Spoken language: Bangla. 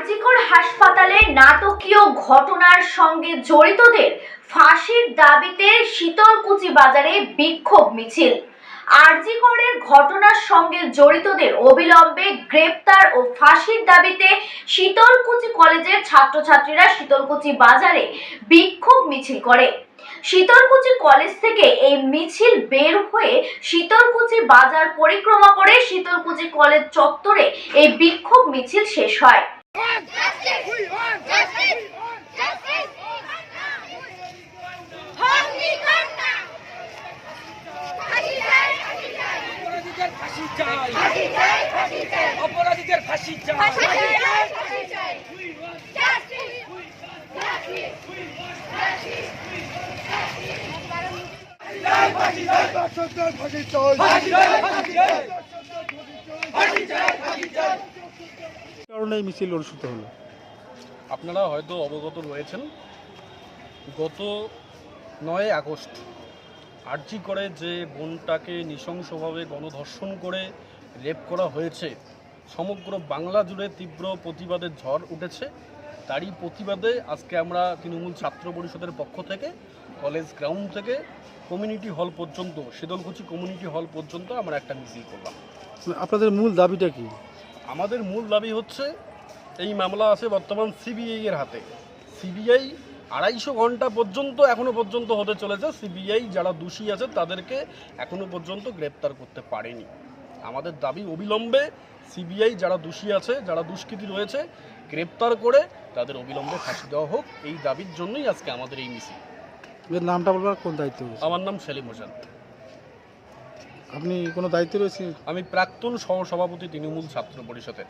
আরজিকর হাসপাতালে নাটকীয় ঘটনার সঙ্গে জড়িতদের ফাঁসির দাবিতে শীতলকুচি বাজারে বিক্ষোভ মিছিল। আরজিকরের ঘটনার সঙ্গে জড়িতদের অবিলম্বে গ্রেপ্তার ও ফাঁসির দাবিতে শীতলকুচি কলেজের ছাত্রছাত্রীরা শীতলকুচি বাজারে বিক্ষোভ মিছিল করে। শীতলকুচি কলেজ থেকে এই মিছিল বের হয়ে শীতলকুচি বাজার পরিক্রমা করে শীতলকুচি কলেজ চত্বরে এই বিক্ষোভ মিছিল শেষ হয় Justice! We want justice! Justice! অগ্নিকর্তা! ফাঁসি চাই, ফাঁসি চাই! অপরাধীদের ফাঁসি চাই ফাঁসি চাই, ফাঁসি চাই! অপরাধীদের ফাঁসি চাই ফাঁসি চাই! কারণে এই মিছিল অনুষ্ঠিত হলো আপনারা হয়তো অবগত রয়েছেন গত নয় আগস্ট আর্জি করে যে বোনটাকে নৃশংসভাবে গণধর্ষণ করে রেপ করা হয়েছে। সমগ্র বাংলা জুড়ে তীব্র প্রতিবাদের ঝড় উঠেছে। তারই প্রতিবাদে আজকে আমরা তৃণমূল ছাত্র পরিষদের পক্ষ থেকে কলেজ গ্রাউন্ড থেকে কমিউনিটি হল পর্যন্ত শীতলকুচি কমিউনিটি হল পর্যন্ত আমরা একটা মিছিল করলাম। মানে আপনাদের মূল দাবিটা কি? আমাদের মূল দাবি হচ্ছে এই মামলা আছে বর্তমান সিবিআই এর হাতে। সিবিআই আড়াইশো ঘণ্টা পর্যন্ত এখনও পর্যন্ত হতে চলেছে। সিবিআই যারা দোষী আছে তাদেরকে এখনও পর্যন্ত গ্রেপ্তার করতে পারেনি। আমাদের দাবি অবিলম্বে সিবিআই যারা দোষী আছে যারা দুষ্কৃতী রয়েছে গ্রেপ্তার করে তাদের অবিলম্বে ফাঁসি দেওয়া হোক। এই দাবির জন্যই আজকে আমাদের এই মিছিল। এর নামটা বলবার কোন দায়িত্ব আমার নাম সেলিম হোসেন। আপনি কোনো দায়িত্ব রয়েছে আমি প্রাক্তন সহসভাপতি তৃণমূল ছাত্র পরিষদের।